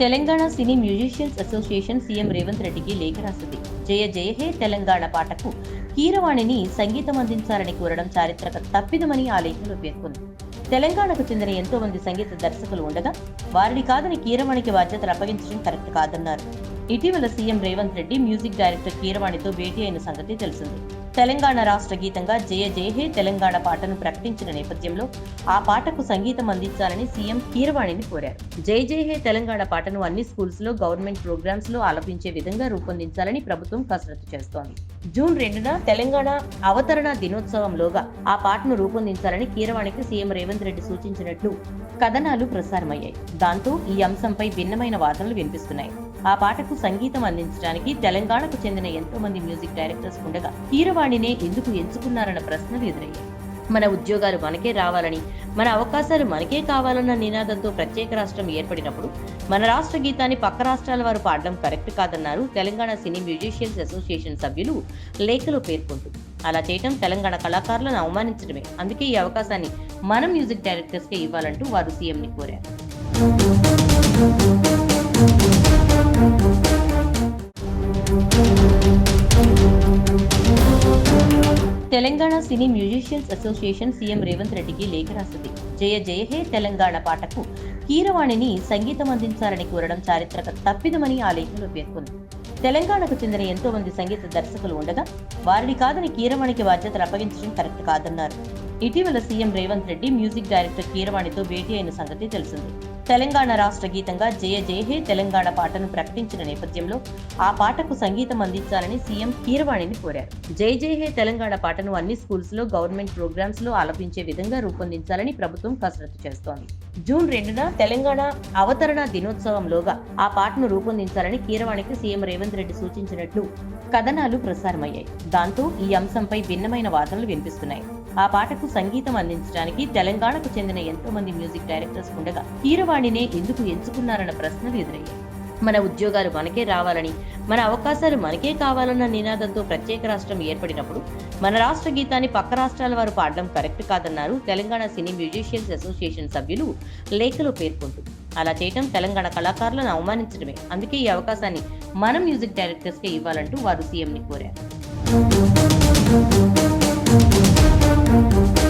Telangana cine musicians association CM Revanth రెడ్డికి లేఖ రాసింది. జయ జయ హే తెలంగాణ పాటకు కీరవాణిని సంగీతం అందించాలని కోరడం చారిత్రక తప్పిదమని ఆ లేఖలో పేర్కొంది. తెలంగాణకు చెందిన ఎంతో మంది సంగీత దర్శకులు ఉండగా వారిని కాదని కీరవాణికి బాధ్యతలు అప్పగించడం కరెక్ట్ కాదన్నారు. ఇటీవల CM Revanth Reddy music director కీరవాణితో భేటీ అయిన సంగతి తెలిసింది. తెలంగాణ రాష్ట్ర గీతంగా జయ జయ హే తెలంగాణ పాటను ప్రకటించిన నేపథ్యంలో ఆ పాటకు సంగీతం అందించాలని సీఎం కీరవాణిని కోరారు. జై జై హే తెలంగాణ పాటను అన్ని స్కూల్స్లో గవర్నమెంట్ ప్రోగ్రామ్స్లో ఆలపించే విధంగా రూపొందించాలని ప్రభుత్వం కసరత్తు చేస్తోంది. జూన్ రెండున తెలంగాణ అవతరణ దినోత్సవంలోగా ఆ పాటను రూపొందించాలని కీరవాణికి సీఎం రేవంత్ రెడ్డి సూచించినట్లు కథనాలు ప్రసారమయ్యాయి. దాంతో ఈ అంశంపై భిన్నమైన వాదనలు వినిపిస్తున్నాయి. ఆ పాటకు సంగీతం అందించడానికి తెలంగాణకు చెందిన ఎంతో మంది మ్యూజిక్ డైరెక్టర్స్ ఉండగా కీరవాణినే ఎందుకు ఎంచుకున్నారన్న ప్రశ్నలు ఎదురయ్యాయి. మన ఉద్యోగాలు మనకే రావాలని మన అవకాశాలు మనకే కావాలన్న నినాదంతో ప్రత్యేక రాష్ట్రం ఏర్పడినప్పుడు మన రాష్ట్ర గీతాన్ని పక్క రాష్ట్రాల వారు పాడడం కరెక్ట్ కాదన్నారు తెలంగాణ సినీ మ్యూజిషియన్స్ అసోసియేషన్ సభ్యులు లేఖలో పేర్కొంటూ అలా చేయటం తెలంగాణ కళాకారులను అవమానించడమే. అందుకే ఈ అవకాశాన్ని మన మ్యూజిక్ డైరెక్టర్స్కే ఇవ్వాలంటూ వారు సీఎంని కోరారు. Telangana cine musicians association CM Revanth రెడ్డికి లేఖ రాసింది. జయ జయ హే తెలంగాణ పాటకు కీరవాణిని సంగీతం అందించాలని కోరడం చారిత్రక తప్పిదమని ఆ లేఖలో పేర్కొంది. తెలంగాణకు చెందిన ఎంతో మంది సంగీత దర్శకులు ఉండగా వారిని కాదని కీరవాణికి బాధ్యతలు అప్పగించడం కరెక్ట్ కాదన్నారు. ఇటీవల CM Revanth Reddy music director కీరవాణితో భేటీ అయిన సంగతి తెలిసింది. తెలంగాణ రాష్ట్ర గీతంగా జయ జయ హే తెలంగాణ పాటను ప్రకటించిన నేపథ్యంలో ఆ పాటకు సంగీతం అందించాలని సీఎం కీరవాణిని కోరారు. జై జై హే తెలంగాణ పాటను అన్ని స్కూల్స్లో గవర్నమెంట్ ప్రోగ్రామ్స్లో ఆలపించే విధంగా రూపొందించాలని ప్రభుత్వం కసరత్తు చేస్తోంది. జూన్ రెండున తెలంగాణ అవతరణ దినోత్సవంలోగా ఆ పాటను రూపొందించాలని కీరవాణికి సీఎం రేవంత్ రెడ్డి సూచించినట్లు కథనాలు ప్రసారమయ్యాయి. దాంతో ఈ అంశంపై భిన్నమైన వాదనలు వినిపిస్తున్నాయి. ఆ పాటకు సంగీతం అందించడానికి తెలంగాణకు చెందిన ఎంతో మంది మ్యూజిక్ డైరెక్టర్స్ ఉండగా కీరవాణినే ఎందుకు ఎంచుకున్నారన్న ప్రశ్నలు ఎదురయ్యాయి. మన ఉద్యోగాలు మనకే రావాలని మన అవకాశాలు మనకే కావాలన్న నినాదంతో ప్రత్యేక రాష్ట్రం ఏర్పడినప్పుడు మన రాష్ట్ర గీతాన్ని పక్క రాష్ట్రాల వారు పాడడం కరెక్ట్ కాదన్నారు తెలంగాణ సినీ మ్యూజిషియన్స్ అసోసియేషన్ సభ్యులు లేఖలో పేర్కొంటూ. అలా చేయటం తెలంగాణ కళాకారులను అవమానించడమే. అందుకే ఈ అవకాశాన్ని మన మ్యూజిక్ డైరెక్టర్స్కే ఇవ్వాలంటూ వారు సీఎంని కోరారు. Música